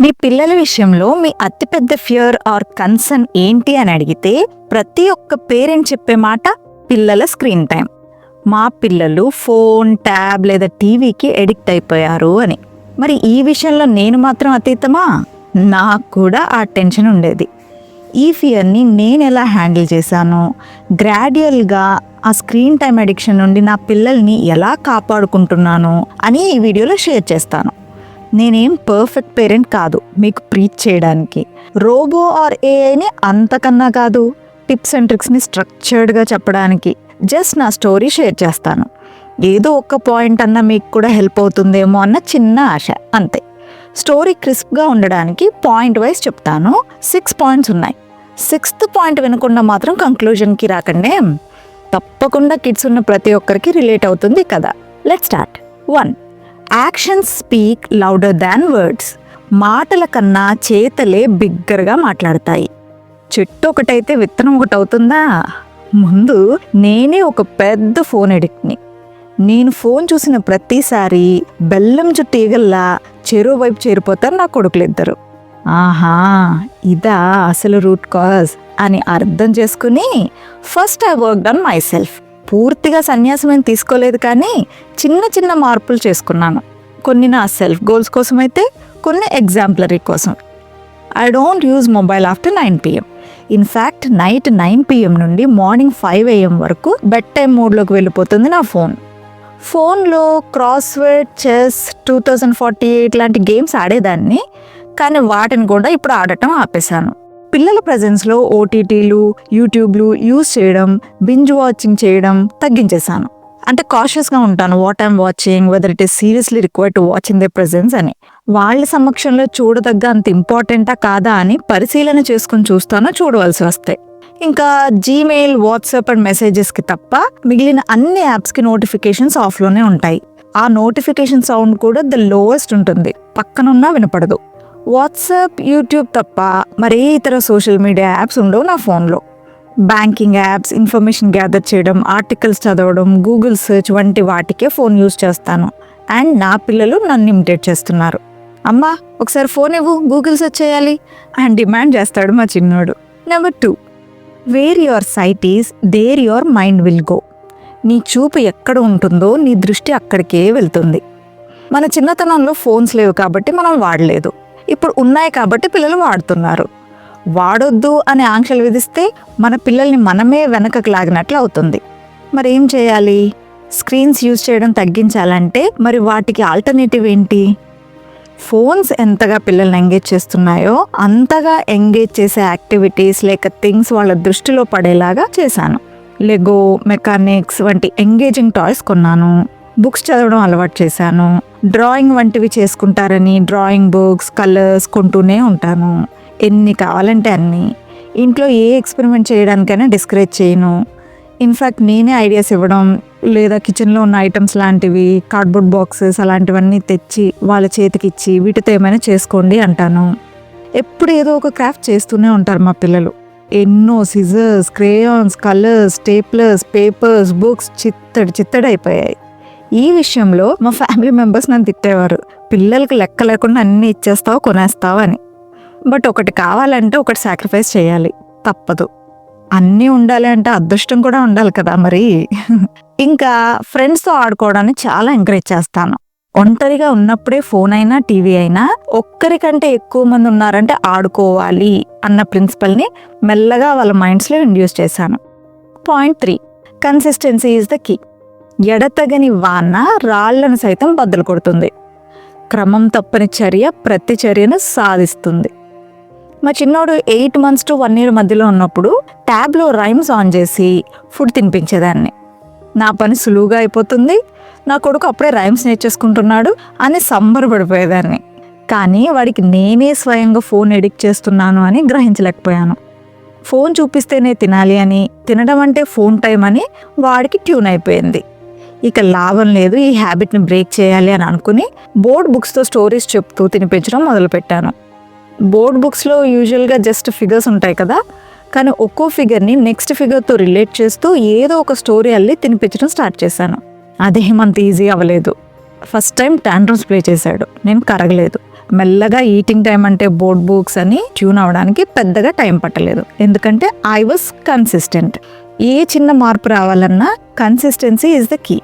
మీ పిల్లల విషయంలో మీ అతిపెద్ద ఫియర్ ఆర్ కన్సర్న్ ఏంటి అని అడిగితే ప్రతి ఒక్క పేరెంట్ చెప్పే మాట పిల్లల స్క్రీన్ టైం మా పిల్లలు ఫోన్ ట్యాబ్ లేదా టీవీకి ఎడిక్ట్ అయిపోయారు అని. మరి ఈ విషయంలో నేను మాత్రం అతీతమా? నాకు కూడా ఆ టెన్షన్ ఉండేది. ఈ ఫియర్ని నేను ఎలా హ్యాండిల్ చేశాను? గ్రాడ్యువల్గా ఆ స్క్రీన్ టైం అడిక్షన్ నుండి నా పిల్లల్ని ఎలా కాపాడుకుంటున్నాను అని ఈ వీడియోలో షేర్ చేస్తాను. నేనేం పర్ఫెక్ట్ పేరెంట్ కాదు మీకు ప్రీచ్ చేయడానికి. రోబో ఆర్ ఏఐని అంతకన్నా కాదు టిప్స్ అండ్ ట్రిక్స్ని స్ట్రక్చర్డ్గా చెప్పడానికి. జస్ట్ నా స్టోరీ షేర్ చేస్తాను. ఏదో ఒక్క పాయింట్ అన్న మీకు కూడా హెల్ప్ అవుతుందేమో అన్న చిన్న ఆశ అంతే. స్టోరీ క్రిస్ప్గా ఉండడానికి పాయింట్ వైజ్ చెప్తాను. సిక్స్ పాయింట్స్ ఉన్నాయి. సిక్స్త్ పాయింట్ వినకుండా మాత్రం కంక్లూజన్కి రాకండే. తప్పకుండా కిడ్స్ ఉన్న ప్రతి ఒక్కరికి రిలేట్ అవుతుంది కదా. Let start one actions speak louder than words. మాటల కన్నా చేతలే బిగ్గరగా మాట్లాడతాయి. చెట్టు ఒకటైతే విత్తనం ఒకటి అవుతుందా? ముందు నేనే ఒక పెద్ద ఫోన్ ఎడిక్ట్ని నేను ఫోన్ చూసిన ప్రతిసారి బెల్లం చుట్టూ ఈగల్లా చెరువు వైపు చేరిపోతారు నా కొడుకులిద్దరు ఆహా ఇదా అసలు రూట్ కాజ్ అని అర్థం చేసుకుని first I work done myself. పూర్తిగా సన్యాసం ఏం తీసుకోలేదు కానీ చిన్న చిన్న మార్పులు చేసుకున్నాను. కొన్ని నా సెల్ఫ్ గోల్స్ కోసం అయితే కొన్ని ఎగ్జాంపులరీ కోసం. I don't use mobile after nine P M. In fact night nine P M నుండి మార్నింగ్ ఫైవ్ ఏఎం వరకు బెడ్ టైం మోడ్లోకి వెళ్ళిపోతుంది నా ఫోన్. ఫోన్లో crossword chess two thousand forty eight లాంటి గేమ్స్ ఆడేదాన్ని కానీ వాటిని కూడా ఇప్పుడు ఆడటం ఆపేశాను. పిల్లల ప్రజెన్స్లో ఓటీటీలు యూట్యూబ్లు యూజ్ చేయడం బింజ్ వాచింగ్ చేయడం తగ్గించేశాను. అంటే కాషియస్గా ఉంటాను what I'm watching whether it is seriously require to watch in the presence అని. వాళ్ళ సమక్షంలో చూడదగ్గ అంత ఇంపార్టెంటా కాదా అని పరిశీలన చేసుకుని చూస్తానో చూడవలసి వస్తాయి ఇంకా జీమెయిల్ వాట్సాప్ అండ్ మెసేజెస్కి తప్ప మిగిలిన అన్ని యాప్స్కి నోటిఫికేషన్స్ ఆఫ్లోనే ఉంటాయి. ఆ నోటిఫికేషన్ సౌండ్ కూడా ద లోవెస్ట్ ఉంటుంది. పక్కనున్నా వినపడదు. వాట్సాప్ యూట్యూబ్ తప్ప మరే ఇతర సోషల్ మీడియా యాప్స్ ఉండవు నా ఫోన్లో. బ్యాంకింగ్ యాప్స్ ఇన్ఫర్మేషన్ గ్యాదర్ చేయడం ఆర్టికల్స్ చదవడం గూగుల్ సెర్చ్ వంటి వాటికే ఫోన్ యూజ్ చేస్తాను. అండ్ నా పిల్లలు నన్ను ఇమిటేట్ చేస్తున్నారు. అమ్మా ఒకసారి ఫోన్ ఇవ్వు గూగుల్ సెర్చ్ చేయాలి. అండ్ డిమాండ్ చేస్తాడు మా చిన్నోడు. Number two where your sight is there your mind will go. నీ చూపు ఎక్కడ ఉంటుందో నీ దృష్టి అక్కడికే వెళ్తుంది. మన చిన్నతనంలో ఫోన్స్ లేవు కాబట్టి మనం వాడలేదు. ఇప్పుడు ఉన్నాయి కాబట్టి పిల్లలు వాడుతున్నారు. వాడొద్దు అనే ఆంక్షలు విధిస్తే మన పిల్లల్ని మనమే వెనకకు లాగినట్లు అవుతుంది. మరి ఏం చేయాలి? స్క్రీన్స్ యూజ్ చేయడం తగ్గించాలంటే మరి వాటికి ఆల్టర్నేటివ్ ఏంటి? ఫోన్స్ ఎంతగా పిల్లల్ని ఎంగేజ్ చేస్తున్నాయో అంతగా ఎంగేజ్ చేసే యాక్టివిటీస్ లేక థింగ్స్ వాళ్ళ దృష్టిలో పడేలాగా చేశాను. లెగో మెకానిక్స్ వంటి ఎంగేజింగ్ టాయ్స్ కొన్నాను. బుక్స్ చదవడం అలవాటు చేశాను. డ్రాయింగ్ వంటివి చేసుకుంటారని డ్రాయింగ్ బుక్స్ కలర్స్ కొంటూనే ఉంటాను. ఎన్ని కావాలంటే అన్ని. ఇంట్లో ఏ ఎక్స్పెరిమెంట్ చేయడానికైనా డిస్కరేజ్ చేయను. ఇన్ఫ్యాక్ట్ నేనే ఐడియాస్ ఇవ్వడం లేదా కిచెన్లో ఉన్న ఐటమ్స్ లాంటివి కార్డ్బోర్డ్ బాక్సెస్ అలాంటివన్నీ తెచ్చి వాళ్ళ చేతికి ఇచ్చి వీటితో ఏమైనా చేసుకోండి అంటాను. ఎప్పుడు ఏదో ఒక క్రాఫ్ట్ చేస్తూనే ఉంటారు మా పిల్లలు. ఎన్నో scissors crayons colours staplers papers books చిత్తడి చిత్తడి అయిపోయాయి. ఈ విషయంలో మా ఫ్యామిలీ మెంబర్స్ నన్ను తిట్టేవారు. పిల్లలకు లెక్క లేకుండా అన్నీ ఇచ్చేస్తావు కొనేస్తావు అని. బట్ ఒకటి కావాలంటే ఒకటి సాక్రిఫైస్ చేయాలి. తప్పదు. అన్నీ ఉండాలి అంటే అదృష్టం కూడా ఉండాలి కదా మరి. ఇంకా ఫ్రెండ్స్తో ఆడుకోవడానికి చాలా ఎంకరేజ్ చేస్తాను. ఒంటరిగా ఉన్నప్పుడే ఫోన్ అయినా టీవీ అయినా ఒక్కరికంటే ఎక్కువ మంది ఉన్నారంటే ఆడుకోవాలి అన్న ప్రిన్సిపల్ని మెల్లగా వాళ్ళ మైండ్స్లో ఇండ్యూస్ చేశాను. Point three consistency is the key ఎడతగని వాన రాళ్ళను సైతం బద్దలు కొడుతుంది. క్రమం తప్పని చర్య ప్రతి చర్యను సాధిస్తుంది. మా చిన్నోడు eight months to one year మధ్యలో ఉన్నప్పుడు ట్యాబ్లో రైమ్స్ ఆన్ చేసి ఫుడ్ తినిపించేదాన్ని. నా పని సులువుగా అయిపోతుంది నా కొడుకు అప్పుడే రైమ్స్ నేర్చేసుకుంటున్నాడు అని సంబరపడిపోయేదాన్ని. కానీ వాడికి నేనే స్వయంగా ఫోన్ ఎడిక్ట్ చేస్తున్నాను అని గ్రహించలేకపోయాను. ఫోన్ చూపిస్తేనే తినాలి అని తినడం అంటే ఫోన్ టైం అని వాడికి ట్యూన్ అయిపోయింది. ఇక లాభం లేదు ఈ హ్యాబిట్ని బ్రేక్ చేయాలి అని అనుకుని బోర్డ్ బుక్స్తో స్టోరీస్ చెప్తూ తినిపించడం మొదలుపెట్టాను. బోర్డ్ బుక్స్లో యూజువల్గా జస్ట్ ఫిగర్స్ ఉంటాయి కదా కానీ ఒక్కో ఫిగర్ని నెక్స్ట్ ఫిగర్తో రిలేట్ చేస్తూ ఏదో ఒక స్టోరీ అల్లి తినిపించడం స్టార్ట్ చేశాను. అదేమంత ఈజీ అవ్వలేదు. ఫస్ట్ టైం ట్యాండ్రమ్స్ ప్లే చేశాడు. నేను కరగలేదు. మెల్లగా ఈటింగ్ టైం అంటే బోర్డ్ బుక్స్ అని ట్యూన్ అవడానికి పెద్దగా టైం పట్టలేదు. ఎందుకంటే ఐ వాస్ కన్సిస్టెంట్ ఏ చిన్న మార్పు రావాలన్నా కన్సిస్టెన్సీ ఈజ్ ద కీ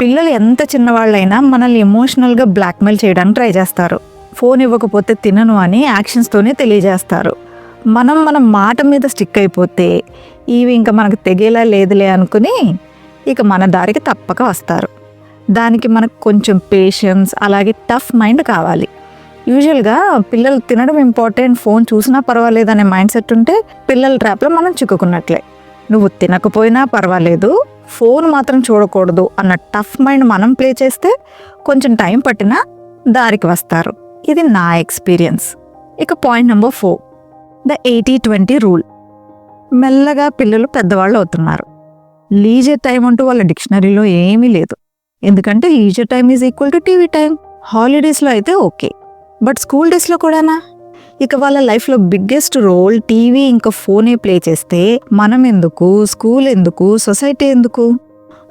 పిల్లలు ఎంత చిన్నవాళ్ళైనా మనల్ని ఎమోషనల్గా బ్లాక్మెయిల్ చేయడానికి ట్రై చేస్తారు. ఫోన్ ఇవ్వకపోతే తినను అని యాక్షన్స్తోనే తెలియజేస్తారు. మనం మన మాట మీద స్టిక్ అయిపోతే ఇవి ఇంకా మనకు తెగేలా లేదులే అనుకుని ఇక మన దారికి తప్పక వస్తారు. దానికి మనకు కొంచెం పేషెన్స్ అలాగే టఫ్ మైండ్ కావాలి. యూజువల్గా పిల్లలు తినడం ఇంపార్టెంట్ ఫోన్ చూసినా పర్వాలేదు అనే మైండ్ సెట్ ఉంటే పిల్లల ట్రాప్లో మనం చిక్కుకున్నట్లే. నువ్వు తినకపోయినా పర్వాలేదు ఫోన్ మాత్రం చూడకూడదు అన్న టఫ్ మైండ్ మనం ప్లే చేస్తే కొంచెం టైం పట్టినా దారికి వస్తారు. ఇది నా ఎక్స్పీరియన్స్ ఇక point number four the eighty twenty rule మెల్లగా పిల్లలు పెద్దవాళ్ళు అవుతున్నారు. లీజర్ టైం అంటూ వాళ్ళ డిక్షనరీలో ఏమీ లేదు. ఎందుకంటే leisure time is equal to TV time హాలిడేస్లో అయితే ఓకే బట్ స్కూల్ డేస్లో కూడానా? ఇక వాళ్ళ లైఫ్లో బిగ్గెస్ట్ రోల్ టీవీ ఇంకా ఫోనే ప్లే చేస్తే మనం ఎందుకు స్కూల్ ఎందుకు సొసైటీ ఎందుకు?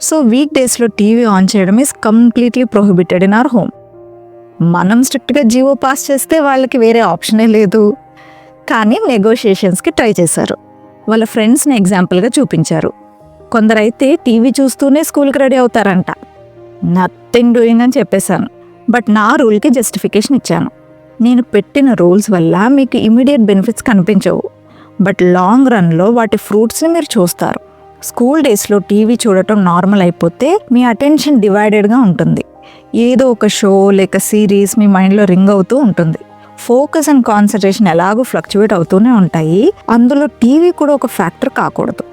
సో వీక్ డేస్లో టీవీ ఆన్ చేయడం is completely prohibited in our home మనం స్ట్రిక్ట్గా జీవో పాస్ చేస్తే వాళ్ళకి వేరే ఆప్షనే లేదు. కానీ నెగోషియేషన్స్కి ట్రై చేశారు. వాళ్ళ ఫ్రెండ్స్ని ఎగ్జాంపుల్గా చూపించారు. కొందరైతే టీవీ చూస్తూనే స్కూల్కి రెడీ అవుతారంట. నథింగ్ డూయింగ్ అని చెప్పేశాను. బట్ నా రూల్కి జస్టిఫికేషన్ ఇచ్చాను. నేను పెట్టిన రూల్స్ వల్ల మీకు ఇమీడియట్ బెనిఫిట్స్ కనిపించవు. బట్ లాంగ్ రన్లో వాటి ఫ్రూట్స్ని మీరు చూస్తారు. స్కూల్ డేస్లో టీవీ చూడటం నార్మల్ అయిపోతే మీ అటెన్షన్ డివైడెడ్గా ఉంటుంది. ఏదో ఒక షో లేక సిరీస్ మీ మైండ్లో రింగ్ అవుతూ ఉంటుంది. ఫోకస్ అండ్ కాన్సన్ట్రేషన్ ఎలాగో ఫ్లక్చువేట్ అవుతూనే ఉంటాయి. అందులో టీవీ కూడా ఒక ఫ్యాక్టర్ కాకూడదు.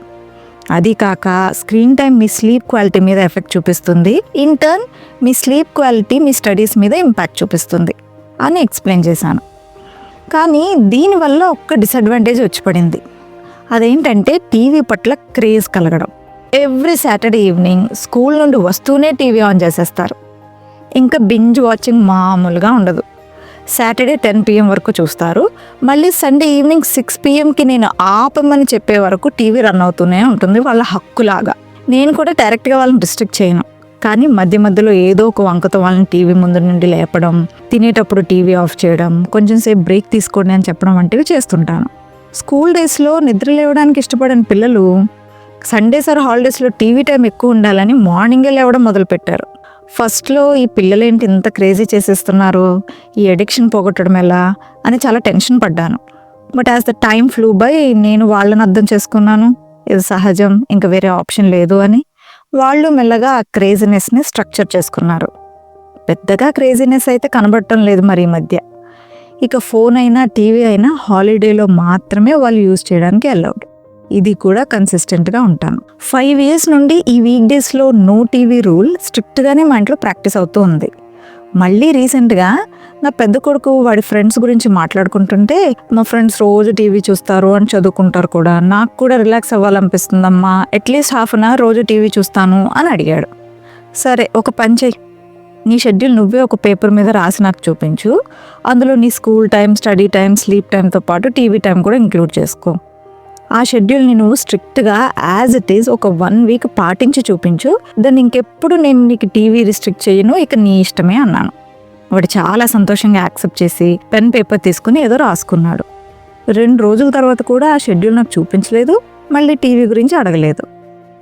అది కాక స్క్రీన్ టైం మీ స్లీప్ క్వాలిటీ మీద ఎఫెక్ట్ చూపిస్తుంది. ఇన్ టర్న్ మీ స్లీప్ క్వాలిటీ మీ స్టడీస్ మీద ఇంపాక్ట్ చూపిస్తుంది. అని ఎక్స్ప్లెయిన్ చేశాను. కానీ దీనివల్ల ఒక్క డిసడ్వాంటేజ్ వచ్చి పడింది. అదేంటంటే టీవీ పట్ల క్రేజ్ కలగడం. ఎవ్రీ సాటర్డే ఈవినింగ్ స్కూల్ నుండి వస్తూనే టీవీ ఆన్ చేసేస్తారు. ఇంకా బింజ్ వాచింగ్ మామూలుగా ఉండదు. సాటర్డే టెన్ పిఎం వరకు చూస్తారు. మళ్ళీ సండే ఈవినింగ్ సిక్స్ పిఎంకి నేను ఆపమని చెప్పే వరకు టీవీ రన్ అవుతూనే ఉంటుంది వాళ్ళ హక్కులాగా. నేను కూడా డైరెక్ట్గా వాళ్ళని రిస్ట్రిక్ట్ చేయను. కానీ మధ్య మధ్యలో ఏదో ఒక వంకతో వాళ్ళని టీవీ ముందు నుండి లేపడం తినేటప్పుడు టీవీ ఆఫ్ చేయడం కొంచెం సేపు బ్రేక్ తీసుకోండి అని చెప్పడం వంటివి చేస్తుంటాను. స్కూల్ డేస్లో నిద్ర లేవడానికి ఇష్టపడని పిల్లలు సండేస్ ఆర్ హాలిడేస్లో టీవీ టైం ఎక్కువ ఉండాలని మార్నింగే లేవడం మొదలుపెట్టారు. ఫస్ట్లో ఈ పిల్లలేంటి ఇంత క్రేజీ చేసేస్తున్నారు ఈ అడిక్షన్ పోగొట్టడం ఎలా అని చాలా టెన్షన్ పడ్డాను. But as the time flew by నేను వాళ్ళని అర్థం చేసుకున్నాను ఇది సహజం ఇంకా వేరే ఆప్షన్ లేదు అని వాళ్ళు మెల్లగా ఆ క్రేజీనెస్ని స్ట్రక్చర్ చేసుకున్నారు. పెద్దగా క్రేజీనెస్ అయితే కనబడటం లేదు మరి ఈ మధ్య. ఇక ఫోన్ అయినా టీవీ అయినా హాలిడేలో మాత్రమే వాళ్ళు యూజ్ చేయడానికి అలౌడ్ ఇది కూడా కన్సిస్టెంట్గా ఉంటాను. ఫైవ్ ఇయర్స్ నుండి ఈ వీక్ డేస్లో నో టీవీ రూల్ స్ట్రిక్ట్గానే మా ఇంట్లో ప్రాక్టీస్ అవుతూ ఉంది. మళ్ళీ రీసెంట్గా నా పెద్ద కొడుకు వాడి ఫ్రెండ్స్ గురించి మాట్లాడుకుంటుంటే మా ఫ్రెండ్స్ రోజు టీవీ చూస్తారు అని చదువుకుంటారు కూడా. నాకు కూడా relax అవ్వాలనిపిస్తుందమ్మా. At least half an hour రోజు టీవీ చూస్తాను అని అడిగాడు. సరే ఒక పని చెయ్యి నీ షెడ్యూల్ నువ్వే ఒక పేపర్ మీద రాసి నాకు చూపించు. అందులో నీ school time study time sleep టైంతో పాటు టీవీ టైం కూడా ఇంక్లూడ్ చేసుకో. ఆ షెడ్యూల్ని నువ్వు స్ట్రిక్ట్గా యాజ్ ఇట్ ఈస్ ఒక వన్ వీక్ పాటించి చూపించు. దాన్ని ఇంకెప్పుడు నేను నీకు టీవీ రిస్ట్రిక్ట్ చేయను ఇక నీ ఇష్టమే అన్నాను. వాడు చాలా సంతోషంగా యాక్సెప్ట్ చేసి పెన్ పేపర్ తీసుకుని ఏదో రాసుకున్నాడు. రెండు రోజుల తర్వాత కూడా ఆ షెడ్యూల్ నాకు చూపించలేదు మళ్ళీ టీవీ గురించి అడగలేదు.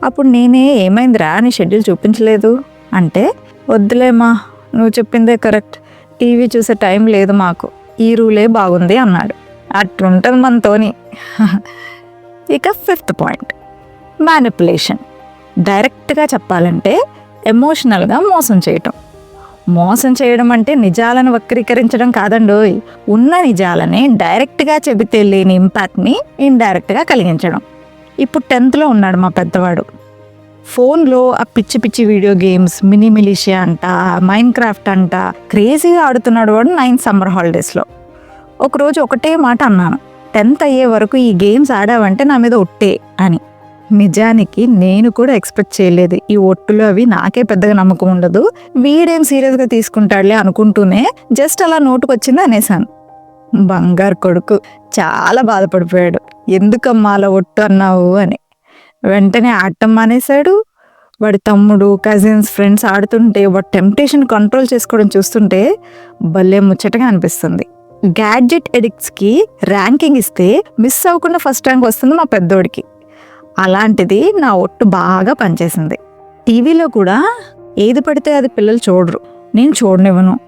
అప్పుడు నేనే ఏమైందిరా నీ షెడ్యూల్ చూపించలేదు? అంటే వద్దులేమా నువ్వు చెప్పిందే కరెక్ట్ టీవీ చూసే టైం లేదు మాకు ఈ రూలే బాగుంది అన్నాడు. అట్లుంటుంది మనతోని. ఇక ఫిఫ్త్ పాయింట్. మ్యానిపులేషన్ డైరెక్ట్గా చెప్పాలంటే ఎమోషనల్గా మోసం చేయటం. మోసం చేయడం అంటే నిజాలను వక్రీకరించడం కాదండోయ్. ఉన్న నిజాలని డైరెక్ట్గా చెబితే లేని ఇంపాక్ట్ని ఇండైరెక్ట్గా కలిగించడం. ఇప్పుడు టెన్త్లో ఉన్నాడు మా పెద్దవాడు. ఫోన్లో ఆ పిచ్చి పిచ్చి వీడియో గేమ్స్ మినీ మిలిషియా అంట మైండ్ క్రాఫ్ట్ అంట క్రేజీగా ఆడుతున్నాడు వాడు నైన్త్ సమ్మర్ హాలిడేస్లో. ఒకరోజు ఒకటే మాట అన్నాను. టెన్త్ అయ్యే వరకు ఈ గేమ్స్ ఆడావంటే నా మీద ఒట్టే అని. నిజానికి నేను కూడా ఎక్స్పెక్ట్ చేయలేదు. ఈ ఒట్టులు అవి నాకే పెద్దగా నమ్మకం ఉండదు. వీడేం సీరియస్గా తీసుకుంటాడులే అనుకుంటూనే జస్ట్ అలా నోటుకొచ్చింది అనేసాను బంగారు కొడుకు చాలా బాధపడిపోయాడు. ఎందుకమ్మా అలా ఒట్టు అన్నావు అని. వెంటనే ఆడటం మానేశాడు. వాడి తమ్ముడు కజిన్స్ ఫ్రెండ్స్ ఆడుతుంటే వాడి టెంప్టేషన్ కంట్రోల్ చేసుకోవడం చూస్తుంటే భలే ముచ్చటగా అనిపిస్తుంది. గ్యాడ్జెట్ ఎడిక్ట్స్కి ర్యాంకింగ్ ఇస్తే మిస్ అవ్వకుండా ఫస్ట్ ర్యాంక్ వస్తుంది మా పెద్దోడికి. అలాంటిది నా ఒట్టు బాగా పనిచేసింది. టీవీలో కూడా ఏది పడితే అది పిల్లలు చూడరు. నేను చూడనివ్వను.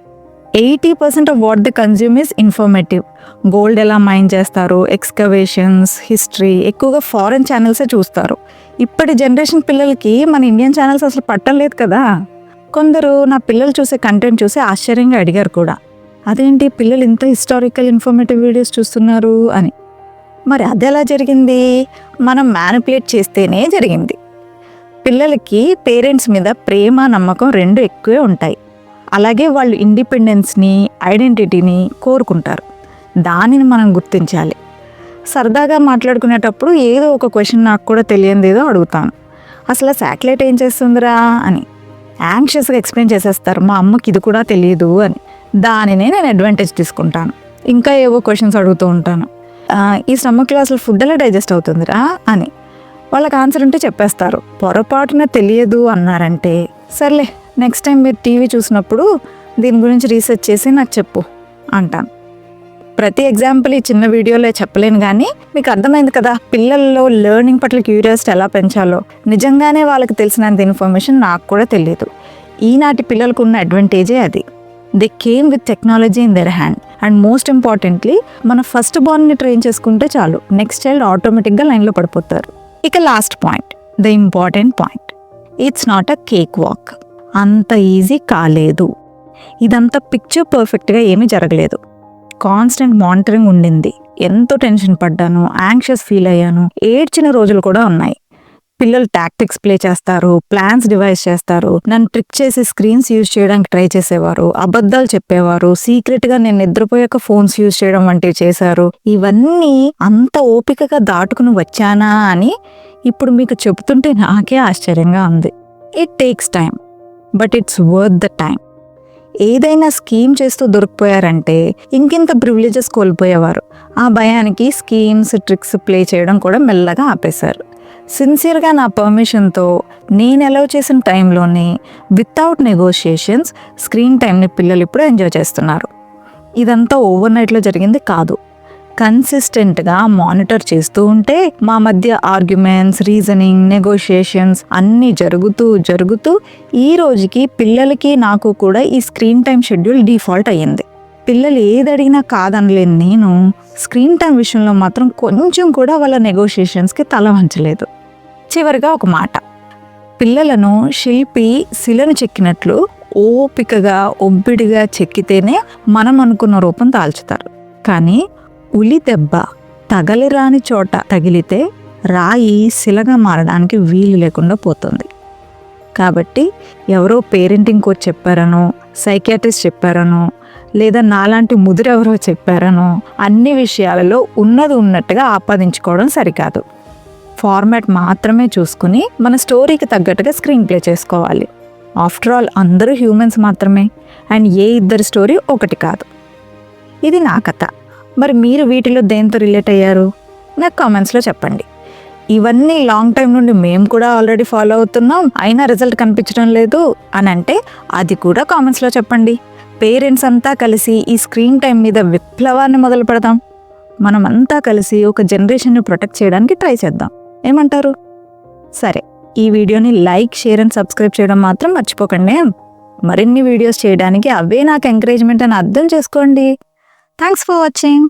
Eighty percent of what the consume is informative gold ఎలా మైన్ చేస్తారు ఎక్స్కవేషన్స్ హిస్టరీ ఎక్కువగా ఫారెన్ ఛానల్సే చూస్తారు. ఇప్పటి జనరేషన్ పిల్లలకి మన ఇండియన్ ఛానల్స్ అసలు పట్టలేదు కదా. కొందరు నా పిల్లలు చూసే కంటెంట్ చూసి ఆశ్చర్యంగా అడిగారు కూడా. అదేంటి పిల్లలు ఇంత హిస్టారికల్ ఇన్ఫర్మేటివ్ వీడియోస్ చూస్తున్నారు అని. మరి అది ఎలా జరిగింది? మనం మ్యానిపులేట్ చేస్తేనే జరిగింది. పిల్లలకి పేరెంట్స్ మీద ప్రేమ నమ్మకం రెండు ఎక్కువే ఉంటాయి. అలాగే వాళ్ళు ఇండిపెండెన్స్ని ఐడెంటిటీని కోరుకుంటారు. దానిని మనం గుర్తించాలి. సరదాగా మాట్లాడుకునేటప్పుడు ఏదో ఒక క్వశ్చన్ నాకు కూడా తెలియంది ఏదో అడుగుతాను. అసలు శాటిలైట్ ఏం చేస్తుందిరా అని. యాంగ్షియస్గా ఎక్స్ప్లెయిన్ చేసేస్తారు. మా అమ్మకి ఇది కూడా తెలియదు అని. దానినే నేను అడ్వాంటేజ్ తీసుకుంటాను. ఇంకా ఏవో క్వశ్చన్స్ అడుగుతూ ఉంటాను. ఈ స్టమక్ అసలు ఫుడ్ ఎలా డైజెస్ట్ అవుతుందిరా అని. వాళ్ళకి ఆన్సర్ ఉంటే చెప్పేస్తారు. పొరపాటున తెలియదు అన్నారంటే సర్లే నెక్స్ట్ టైం మీరు టీవీ చూసినప్పుడు దీని గురించి రీసెర్చ్ చేసి నాకు చెప్పు అంటాను. ప్రతి ఎగ్జాంపుల్ ఈ చిన్న వీడియోలో చెప్పలేను కానీ మీకు అర్థమైంది కదా పిల్లల్లో లెర్నింగ్ పట్ల క్యూరియాసిటీ ఎలా పెంచాలో. నిజంగానే వాళ్ళకి తెలిసినంత ఇన్ఫర్మేషన్ నాకు కూడా తెలియదు. ఈనాటి పిల్లలకు ఉన్న అడ్వాంటేజే అది. They came with technology in their hand and most importantly మన ఫస్ట్ బార్న్ని ట్రైన్ చేసుకుంటే చాలు. నెక్స్ట్ చైల్డ్ ఆటోమేటిక్గా లైన్లో పడిపోతారు. ఇక last point the important point it's not a cakewalk అంత ఈజీ కాలేదు. ఇదంతా పిక్చర్ పర్ఫెక్ట్గా ఏమీ జరగలేదు. కాన్స్టెంట్ మానిటరింగ్ ఉండింది. ఎంతో టెన్షన్ పడ్డాను యాంగ్షియస్ ఫీల్ అయ్యాను. ఏడ్చిన రోజులు కూడా ఉన్నాయి. పిల్లలు టాక్టిక్స్ ప్లే చేస్తారు ప్లాన్స్ డివైస్ చేస్తారు. నన్ను ట్రిక్ చేసి స్క్రీన్స్ యూజ్ చేయడానికి ట్రై చేసేవారు అబద్ధాలు చెప్పేవారు సీక్రెట్గా నేను నిద్రపోయాక ఫోన్స్ యూజ్ చేయడం వంటివి చేశారు. ఇవన్నీ అంత ఓపికగా దాటుకుని వచ్చానా అని ఇప్పుడు మీకు చెబుతుంటే నాకే ఆశ్చర్యంగా ఉంది. It takes time but it's worth the time ఏదైనా స్కీమ్ చేస్తూ దొరికిపోయారంటే ఇంకింత ప్రివిలేజెస్ కోల్పోయేవారు. ఆ భయానికి స్కీమ్స్ ట్రిక్స్ ప్లే చేయడం కూడా మెల్లగా ఆపేశారు. సిన్సియర్గా నా పర్మిషన్తో నేను అలౌ చేసిన టైంలోనే వితౌట్ నెగోషియేషన్స్ స్క్రీన్ టైంని పిల్లలు ఇప్పుడు ఎంజాయ్ చేస్తున్నారు. ఇదంతా ఓవర్ నైట్లో జరిగింది కాదు. కన్సిస్టెంట్గా మానిటర్ చేస్తూ ఉంటే మా మధ్య ఆర్గ్యుమెంట్స్ రీజనింగ్ నెగోషియేషన్స్ అన్నీ జరుగుతూ జరుగుతూ ఈ రోజుకి పిల్లలకి నాకు కూడా ఈ స్క్రీన్ టైం షెడ్యూల్ డిఫాల్ట్ అయ్యింది. పిల్లలు ఏది అడిగినా కాదనలేను నేను స్క్రీన్ టైం విషయంలో మాత్రం కొంచెం కూడా వాళ్ళ నెగోషియేషన్స్కి తల వంచలేదు. చివరిగా ఒక మాట. పిల్లలను శిల్పి శిలను చెక్కినట్లు ఓపికగా ఒబ్బిడిగా చెక్కితేనే మనం అనుకున్న రూపం దాల్చుతారు. కానీ ఉలి దెబ్బ తగలిరాని చోట తగిలితే రాయి శిలగా మారడానికి వీలు లేకుండా పోతుంది. కాబట్టి ఎవరో పేరెంటింగ్ కోచ్ చెప్పారనో సైకియాట్రిస్ట్ చెప్పారనో లేదా నాలాంటి ముదిరెవరో చెప్పారనో అన్ని విషయాలలో ఉన్నది ఉన్నట్టుగా ఆపాదించుకోవడం సరికాదు. ఫార్మాట్ మాత్రమే చూసుకుని మన స్టోరీకి తగ్గట్టుగా స్క్రీన్ ప్లే చేసుకోవాలి. ఆఫ్టర్ ఆల్ అందరూ హ్యూమన్స్ మాత్రమే. అండ్ ఏ ఇద్దరి స్టోరీ ఒకటి కాదు. ఇది నా కథ. మరి మీరు వీటిలో దేంతో రిలేట్ అయ్యారు? నాకు కామెంట్స్లో చెప్పండి. ఇవన్నీ లాంగ్ టైం నుండి మేము కూడా ఆల్రెడీ ఫాలో అవుతున్నాం. అయినా రిజల్ట్ కనిపించడం లేదు అని అంటే అది కూడా కామెంట్స్లో చెప్పండి. పేరెంట్స్ అంతా కలిసి ఈ స్క్రీన్ టైం మీద విప్లవాన్ని మొదలు పెడదాం మనమంతా కలిసి ఒక జనరేషన్ని ప్రొటెక్ట్ చేయడానికి ట్రై చేద్దాం. ఏమంటారు? సరే ఈ వీడియోని లైక్ షేర్ అండ్ సబ్స్క్రైబ్ చేయడం మాత్రం మర్చిపోకండి. మరిన్ని వీడియోస్ చేయడానికి అవే నాకు ఎంకరేజ్మెంట్ అని అర్థం చేసుకోండి. Thanks for watching